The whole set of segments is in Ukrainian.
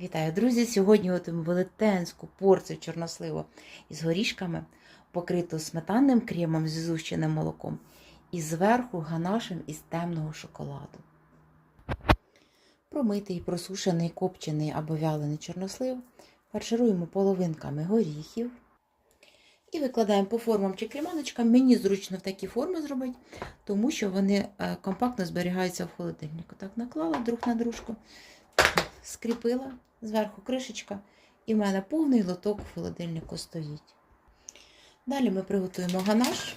Вітаю, друзі! Сьогодні готуємо велетенську порцію чорносливу із горішками, покриту сметанним кремом з зущеним молоком, і зверху ганашем із темного шоколаду. Промитий, просушений, копчений або вялений чорнослив фаршируємо половинками горіхів і викладаємо по формам чи креманочкам. Мені зручно в такі форми зробити, тому що вони е, компактно зберігаються в холодильнику. Так, наклала друг на дружку, скріпила зверху кришечка, і в мене повний лоток в холодильнику стоїть. Далі ми приготуємо ганаш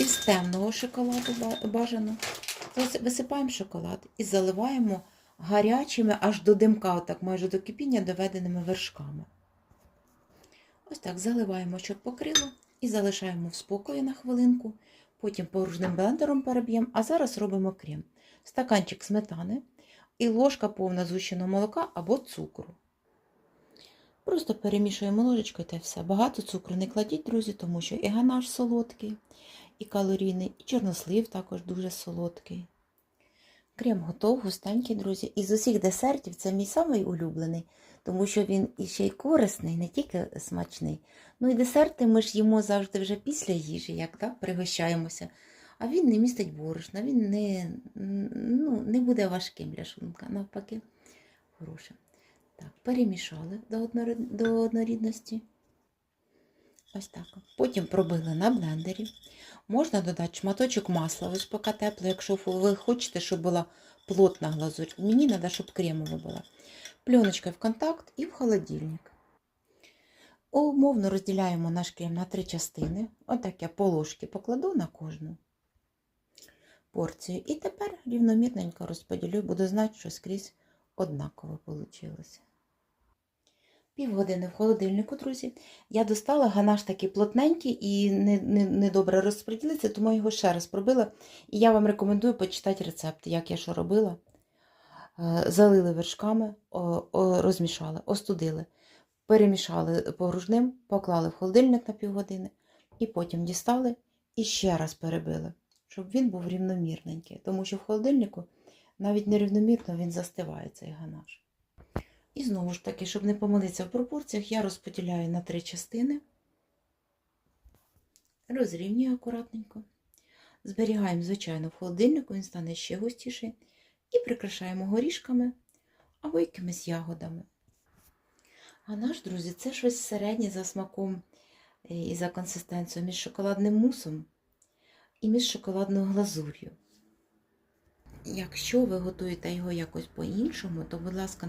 із темного шоколаду ба- бажано. Висипаємо шоколад і заливаємо гарячими аж до димка, отак майже до кипіння доведеними вершками. Ось так заливаємо, щоб покрило, і залишаємо в спокої на хвилинку. Потім порожним блендером переб'ємо, а зараз робимо крем. Стаканчик сметани і ложка повна згущеного молока або цукру. Просто перемішуємо ложечкою та все. Багато цукру не кладіть, друзі, тому що і ганаш солодкий, і калорійний, і чорнослив також дуже солодкий. Крем готов, густенький, друзі. Із усіх десертів це мій самий улюблений, тому що він іще й корисний, не тільки смачний. Ну і десерти ми ж їмо завжди вже після їжі, як так, пригощаємося. А він не містить борошна, він не, ну, не буде важким для шлунка, навпаки, хорошим. Так, перемішали до, однорідності. Ось так. Потім пробили на блендері. Можна додати шматочок масла, ось поки тепло, якщо ви хочете, щоб була плотна глазурь. Мені треба, щоб кремова була. Пленочка в контакт і в холодильник. Умовно розділяємо наш крем на три частини. Отак я по ложці покладу на кожну порцію. І тепер рівномірненько розподілю, буду знати, що скрізь однаково вийшло. Півгодини в холодильнику, друзі. Я достала ганаш такий плотненький і не, не, не розподілиться, тому його ще раз пробила. І я вам рекомендую почитати рецепт, як я що робила. Е, Залили вершками, розмішали, остудили, перемішали погружним, поклали в холодильник на півгодини, і потім дістали і ще раз перебили, щоб він був рівномірненький. Тому що в холодильнику навіть нерівномірно він застиває цей ганаш. І знову ж таки, щоб не помилитися в пропорціях, я розподіляю на три частини, розрівнюю акуратненько. Зберігаємо, звичайно, в холодильнику, він стане ще густіший. І прикрашаємо горішками або якимись ягодами. А наш, друзі, це щось середнє за смаком е, і за консистенцією між шоколадним мусом і між шоколадною глазур'ю. Якщо ви готуєте його якось по-іншому, то, будь ласка,